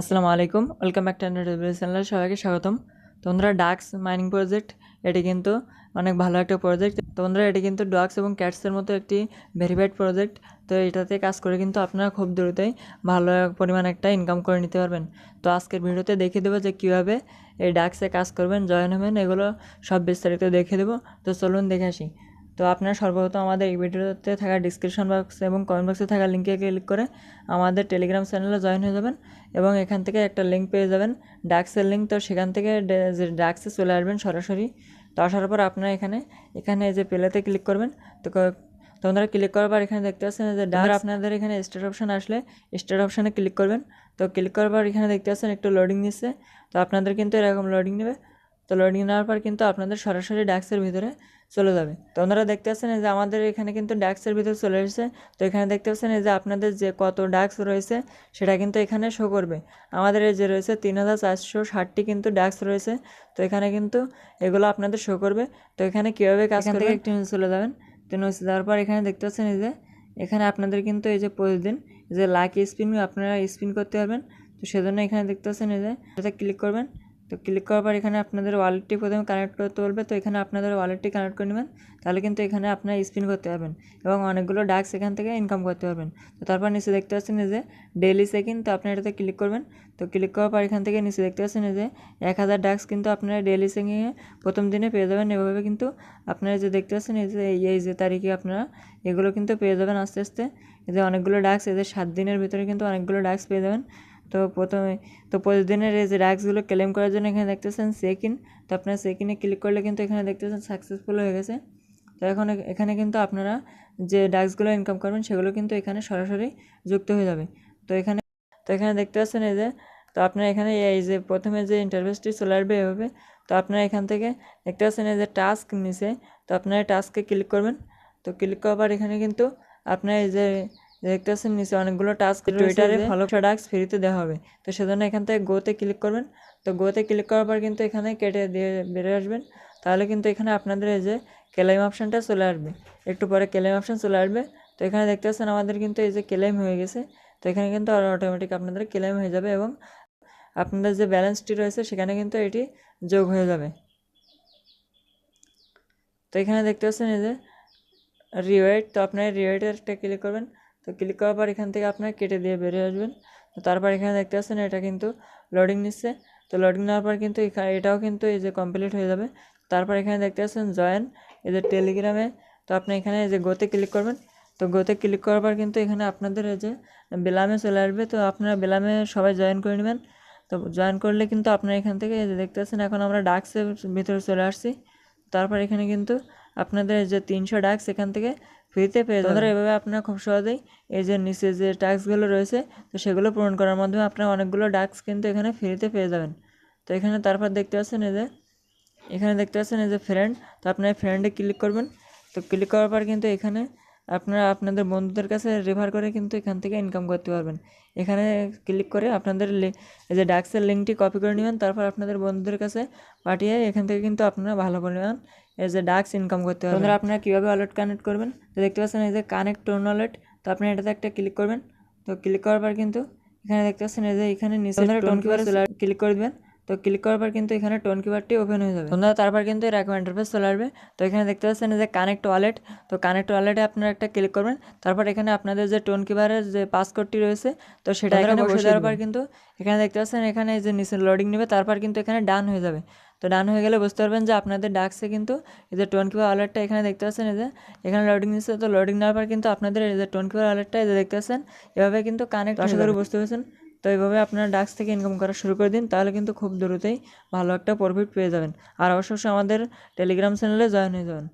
আসসালামু আলাইকুম, welcome back to channel সবাইকে স্বাগতম। তোমরা ডাক্স মাইনিং প্রজেক্ট এটি কিন্তু অনেক ভালো একটা প্রজেক্ট তোমরা এটি কিন্তু ডাক্স এবং ক্যাটসের মতো একটি ভেরিফাইড প্রজেক্ট তো এটাতে কাজ করে কিন্তু আপনারা খুব দ্রুতই ভালো পরিমাণ একটা ইনকাম করে নিতে পারবেন। তো আজকের ভিডিওতে দেখিয়ে দেবো যে কীভাবে এই ডাক্সে কাজ করবেন জয়েন হবেন, এগুলো সব বিস্তারিত দেখিয়ে দেবো। তো চলুন দেখে আসি। তো আপনারা সর্বপ্রথম আমাদের এই ভিডিওতে থাকা ডিসক্রিপশন বক্স এবং কমেন্ট বক্সে থাকা লিঙ্কে ক্লিক করে আমাদের টেলিগ্রাম চ্যানেলে জয়েন হয়ে যাবেন এবং এখান থেকে একটা লিঙ্ক পেয়ে যাবেন ডাক্সের লিঙ্ক তো সেখান থেকে যে ডাক্সে চলে আসবেন সরাসরি। তো আসার পর আপনারা এখানে এখানে যে পেলেতে ক্লিক করবেন তো ক- তো আপনারা ক্লিক করার পর এখানে দেখতে পাচ্ছেন যে ডাক আপনাদের এখানে স্টার্ট অপশান আসলে স্টার্ট অপশানে ক্লিক করবেন। তো ক্লিক করার পর এখানে দেখতে পাচ্ছেন একটু লোডিং নিচ্ছে। তো আপনাদের কিন্তু এরকম লোডিং নেবে। তো লোডিং নেওয়ার পর কিন্তু আপনাদের সরাসরি ডাক্সের ভিতরে চলে যাবে। তো ওনারা দেখতে পাচ্ছেন যে আমাদের এখানে কিন্তু ডাক্সের ভিতরে চলে এসেছে। তো এখানে দেখতে পাচ্ছেন এই যে আপনাদের যে কত ডাক্স রয়েছে সেটা কিন্তু এখানে শো করবে। আমাদের এই যে রয়েছে তিন হাজার চারশো ষাটটি কিন্তু ডাক্স রয়েছে। তো এখানে কিন্তু এগুলো আপনাদের শো করবে। তো এখানে কীভাবে কাজ থেকে একটু চলে যাবেন। তো নিচে যাওয়ার পর এখানে দেখতে পাচ্ছেন এই যে এখানে আপনাদের কিন্তু এই যে প্রতিদিন এই যে লাকি স্পিন আপনারা স্পিন করতে পারবেন। তো সেজন্য এখানে দেখতে পাচ্ছেন এই যে ক্লিক করবেন। তো ক্লিক করার পর এখানে আপনাদের ওয়ালেটটি প্রথমে কানেক্ট করতে বলবে। তো এখানে আপনাদের ওয়ালেটটি কানেক্ট করে নেবেন। তাহলে কিন্তু এখানে আপনারা স্পিন করতে পারবেন এবং অনেকগুলো ডাক্স এখান থেকে ইনকাম করতে পারবেন। তো তারপর নিচে দেখতে পাচ্ছেন যে ডেইলি সেকেন্ড তো আপনি এটাতে ক্লিক করবেন। তো ক্লিক করার পর এখান থেকে নিচে দেখতে পাচ্ছেন যে এক হাজার ডাক্স কিন্তু আপনারা ডেইলি সেকেন্ডে প্রথম দিনে পেয়ে যাবেন। এভাবে কিন্তু আপনারা যে দেখতে পাচ্ছেন এই যে এই যে তারিখে আপনারা এগুলো কিন্তু পেয়ে যাবেন আস্তে আস্তে। এদের অনেকগুলো ডাক্স এদের সাত দিনের ভিতরে কিন্তু অনেকগুলো ডাক্স পেয়ে যাবেন। তো প্রথমে, তো প্রতিদিনের এই যে ডাক্সগুলো ক্লেম করার জন্য এখানে দেখতেছেন চেক ইন তো আপনার সেকিনে ক্লিক করলে কিন্তু এখানে দেখতেছেন সাকসেসফুল হয়ে গেছে। তো এখন এখানে কিন্তু আপনারা যে ডাক্সগুলো ইনকাম করবেন সেগুলো কিন্তু এখানে সরাসরি যুক্ত হয়ে যাবে। তো এখানে তো এখানে দেখতে পাচ্ছেন এই যে, তো আপনার এখানে এই যে প্রথমে যে ইন্টারভেসটি চলে আসবে এভাবে তো আপনারা এখান থেকে দেখতে পাচ্ছেন এই যে টাস্ক নিচে, তো আপনারা টাস্কে ক্লিক করবেন। তো ক্লিক করার পর এখানে কিন্তু আপনার এই যে দেখতে পাচ্ছেন নিচে অনেকগুলো টাস্ক টুইটারে ফলো টাস্ক ফ্রিতে দেওয়া হবে। তো সেজন্য এখান থেকে গোতে ক্লিক করবেন। তো গোতে ক্লিক করার পর কিন্তু এখানে কেটে দিয়ে বেরিয়ে আসবেন। তাহলে কিন্তু এখানে আপনাদের এই যে ক্লেম অপশানটা চলে আসবে। একটু পরে ক্লেম অপশান চলে আসবে। তো এখানে দেখতে পাচ্ছেন আমাদের কিন্তু এই যে ক্লেম হয়ে গেছে। তো এখানে কিন্তু অটোমেটিক আপনাদের ক্লেম হয়ে যাবে এবং আপনাদের যে ব্যালেন্সটি রয়েছে সেখানে কিন্তু এটি যোগ হয়ে যাবে। তো এখানে দেখতে পাচ্ছেন এই যে রিওয়েট তো আপনার রিওয়েটেরটা ক্লিক করবেন। তো ক্লিক করার পর এখান থেকে আপনার কেটে দিয়ে বেরিয়ে আসবেন। তারপর এখানে দেখতে পাচ্ছেন এটা কিন্তু লোডিং নিচ্ছে। তো লোডিং নেওয়ার পর কিন্তু এটাও কিন্তু এই যে কমপ্লিট হয়ে যাবে। তারপর এখানে দেখতে পাচ্ছেন জয়েন এই যে টেলিগ্রামে তো আপনি এখানে এই যে গোতে ক্লিক করবেন। তো গোতে ক্লিক করার পর কিন্তু এখানে আপনাদের এই যে বেলামে চলে আসবে। তো আপনারা বেলামে সবাই জয়েন করে নেবেন। তো জয়েন করলে কিন্তু আপনার এখান থেকে এই যে দেখতে পাচ্ছেন এখন আমরা ডাক্সের ভিতরে চলে আসছি। তারপর এখানে কিন্তু আপনাদের যে তিনশো ডাক্স এখান থেকে ফ্রিতে পেয়ে যাবেন। এভাবে আপনারা খুব সহজেই এই যে নিচে যে টাস্কগুলো রয়েছে তো সেগুলো পূরণ করার মাধ্যমে আপনারা অনেকগুলো ডাক্স কিন্তু এখানে ফ্রিতে পেয়ে যাবেন। তো এখানে তারপর দেখতে পাচ্ছেন এই যে এখানে দেখতে পাচ্ছেন এই যে ফ্রেন্ড তো আপনার ফ্রেন্ডে ক্লিক করবেন। তো ক্লিক করার পর কিন্তু এখানে আপনারা আপনাদের বন্ধুদের কাছে রেফার করে কিন্তু এখান থেকে ইনকাম করতে পারবেন। এখানে ক্লিক করে আপনাদের যে ডাক্সের লিঙ্কটি কপি করে নেবেন তারপর আপনাদের বন্ধুদের কাছে পাঠিয়ে এখান থেকে কিন্তু আপনারা ভালো পরিমাণ এই যে ডাক্স ইনকাম করতে পারবেন। বন্ধুরা আপনারা কীভাবে ওয়ালেট কানেক্ট করবেন? তো দেখতে পাচ্ছেন এই যে কানেক্ট টোন ওয়ালেট তো আপনি এটাতে একটা ক্লিক করবেন। তো ক্লিক করার পর কিন্তু এখানে দেখতে পাচ্ছেন এই যে এখানে নিচে টোন কিপারে ক্লিক করে দেবেন। তো ক্লিক করার পর কিন্তু এখানে টোন কিপারটি ওপেন হয়ে যাবে। বন্ধুরা তারপর কিন্তু এরকম ইন্টারফেস চলে আসবে। তো এখানে দেখতে পাচ্ছেন যে কানেক্ট ওয়ালেট তো কানেক্ট ওয়ালেটে আপনারা একটা ক্লিক করবেন। তারপর এখানে আপনাদের যে টোন কিপারের যে পাসকোডটি রয়েছে তো সেটা এখানে বসে দেওয়ার পর কিন্তু এখানে দেখতে পাচ্ছেন এখানে যে নিচে লোডিং নেবে। তারপর কিন্তু এখানে ডান হয়ে যাবে। তো ডান হয়ে গেলে বুঝতে পারবেন যে আপনাদের ডাকসে কিন্তু এই যে টোন কিপার ওয়ালেটটা এখানে দেখতে পাচ্ছেন এই যে এখানে লোডিং নিচ্ছে। তো লোডিং নেওয়ার পর কিন্তু আপনাদের এই যে টোন কিপার ওয়ালেটটা এই যে দেখতে পাচ্ছেন এভাবে কিন্তু কানেক্ট আশা করি বুঝতে পেরেছেন। তো এইভাবে আপনারা ডাক্স থেকে ইনকাম করা শুরু করে দিন, তাহলে কিন্তু খুব দ্রুতই ভালো একটা প্রফিট পেয়ে যাবেন। আর অবশ্যই আমাদের টেলিগ্রাম চ্যানেলে জয়েন হয়ে যাবেন।